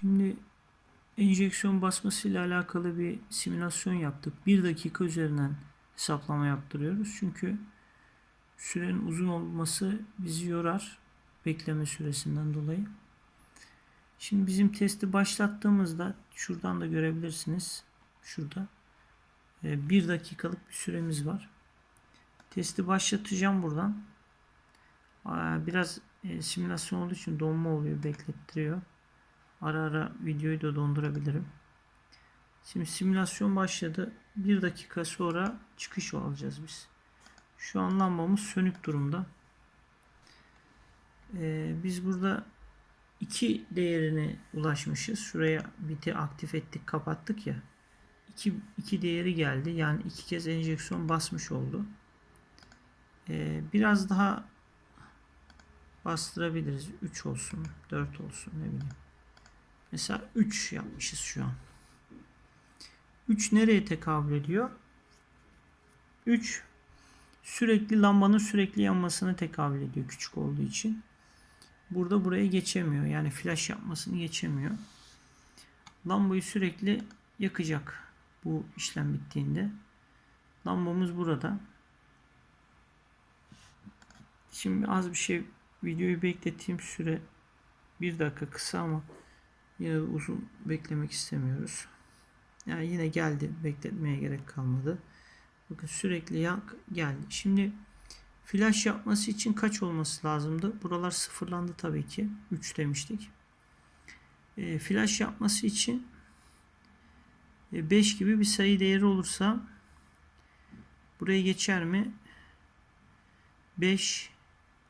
Şimdi enjeksiyon basması ile alakalı bir simülasyon yaptık. Bir dakika üzerinden hesaplama yaptırıyoruz. Çünkü sürenin uzun olması bizi yorar bekleme süresinden dolayı. Şimdi bizim testi başlattığımızda şuradan da görebilirsiniz. Şurada e, bir dakikalık bir süremiz var. Testi başlatacağım buradan. Biraz e, simülasyon olduğu için donma oluyor, beklettiriyor. Ara ara videoyu da dondurabilirim. Şimdi simülasyon başladı. Bir dakika sonra çıkış alacağız biz. Şu an lambamız sönük durumda. Ee, biz burada iki değerini ulaşmışız. Şuraya biti aktif ettik, kapattık ya. İki, iki değeri geldi. Yani iki kez enjeksiyon basmış oldu. Ee, biraz daha bastırabiliriz. 3 olsun, 4 olsun ne bileyim. Mesela 3 yapmışız şu an. 3 nereye tekabül ediyor? 3 sürekli lambanın sürekli yanmasını tekabül ediyor küçük olduğu için. Burada buraya geçemiyor. Yani flash yapmasını geçemiyor. Lambayı sürekli yakacak bu işlem bittiğinde. Lambamız burada. Şimdi az bir şey videoyu beklettiğim süre bir dakika kısa ama yine uzun beklemek istemiyoruz. Yani yine geldi. Bekletmeye gerek kalmadı. Bakın sürekli yak geldi. Şimdi flash yapması için kaç olması lazımdı? Buralar sıfırlandı tabii ki. 3 demiştik. E, flash yapması için 5 gibi bir sayı değeri olursa buraya geçer mi? 5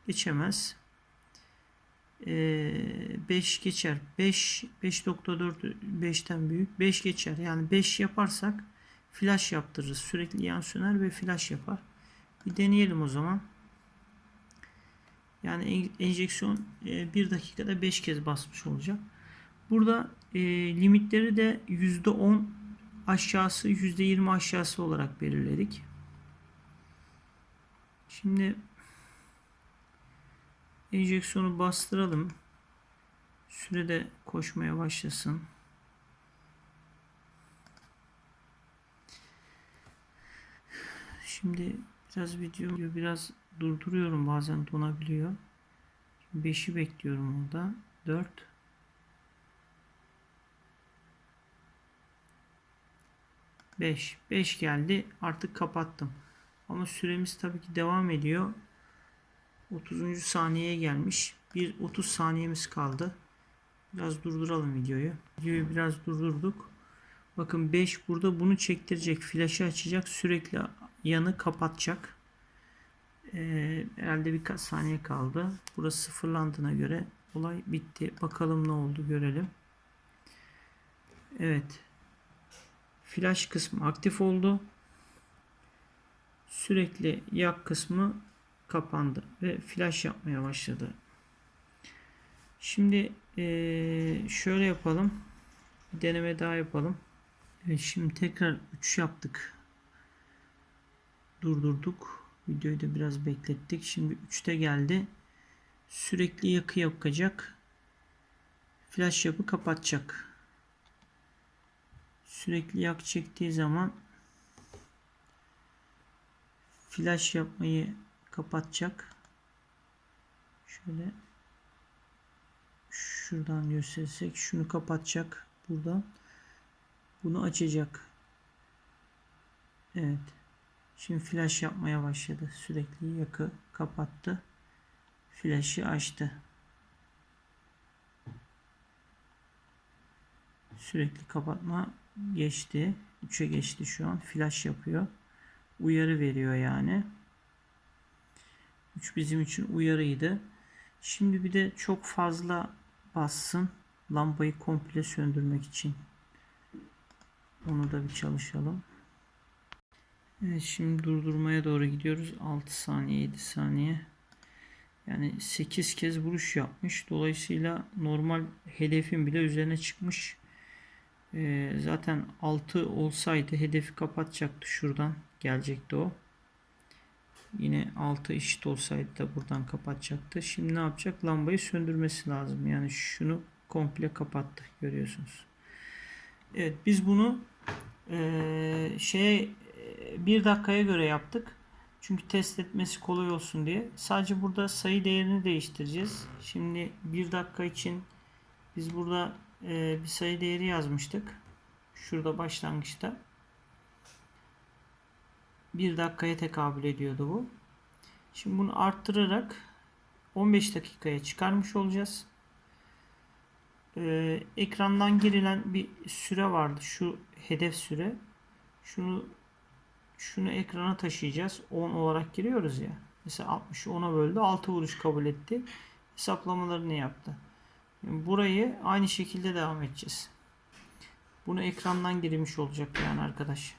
geçemez. 5 geçer. 5 5.4 5'ten büyük. 5 geçer. Yani 5 yaparsak flash yaptırırız. Sürekli yan söner ve flash yapar. Bir deneyelim o zaman. Yani enjeksiyon 1 dakikada 5 kez basmış olacak. Burada e, limitleri de %10 aşağısı %20 aşağısı olarak belirledik. Şimdi enjeksiyonu bastıralım. Sürede koşmaya başlasın. Şimdi biraz video biraz durduruyorum bazen donabiliyor. 5'i bekliyorum orada. 4 5 5 geldi. Artık kapattım. Ama süremiz tabii ki devam ediyor. 30. saniyeye gelmiş. Bir 30 saniyemiz kaldı. Biraz durduralım videoyu. Videoyu biraz durdurduk. Bakın 5 burada bunu çektirecek. Flaşı açacak. Sürekli yanı kapatacak. Ee, herhalde birkaç saniye kaldı. Burası sıfırlandığına göre olay bitti. Bakalım ne oldu görelim. Evet. Flash kısmı aktif oldu. Sürekli yak kısmı kapandı ve flash yapmaya başladı. Şimdi ee, şöyle yapalım. Bir deneme daha yapalım. Evet, şimdi tekrar 3 yaptık. Durdurduk. Videoyu da biraz beklettik. Şimdi 3'te geldi. Sürekli yakı yakacak. Flash yapı kapatacak. Sürekli yak çektiği zaman flash yapmayı kapatacak. Şöyle şuradan gösterirsek şunu kapatacak buradan. Bunu açacak. Evet. Şimdi flash yapmaya başladı. Sürekli yakı kapattı. Flash'ı açtı. Sürekli kapatma geçti. 3'e geçti şu an. Flash yapıyor. Uyarı veriyor yani. 3 bizim için uyarıydı. Şimdi bir de çok fazla bassın. Lambayı komple söndürmek için. Onu da bir çalışalım. Evet şimdi durdurmaya doğru gidiyoruz. 6 saniye 7 saniye. Yani 8 kez vuruş yapmış. Dolayısıyla normal hedefin bile üzerine çıkmış. Ee, zaten 6 olsaydı hedefi kapatacaktı şuradan. Gelecekti o. Yine 6 eşit olsaydı da buradan kapatacaktı. Şimdi ne yapacak? Lambayı söndürmesi lazım. Yani şunu komple kapattı görüyorsunuz. Evet biz bunu şeye eee, bir dakikaya göre yaptık. Çünkü test etmesi kolay olsun diye. Sadece burada sayı değerini değiştireceğiz. Şimdi bir dakika için biz burada eee, bir sayı değeri yazmıştık. Şurada başlangıçta. Bir dakikaya tekabül ediyordu bu. Şimdi bunu arttırarak 15 dakikaya çıkarmış olacağız. Ee, ekrandan girilen bir süre vardı. Şu hedef süre. Şunu şunu ekrana taşıyacağız. 10 olarak giriyoruz ya. Mesela 60'ı 10'a böldü. 6 vuruş kabul etti. Hesaplamalarını yaptı. Yani burayı aynı şekilde devam edeceğiz. Bunu ekrandan girmiş olacak yani arkadaş.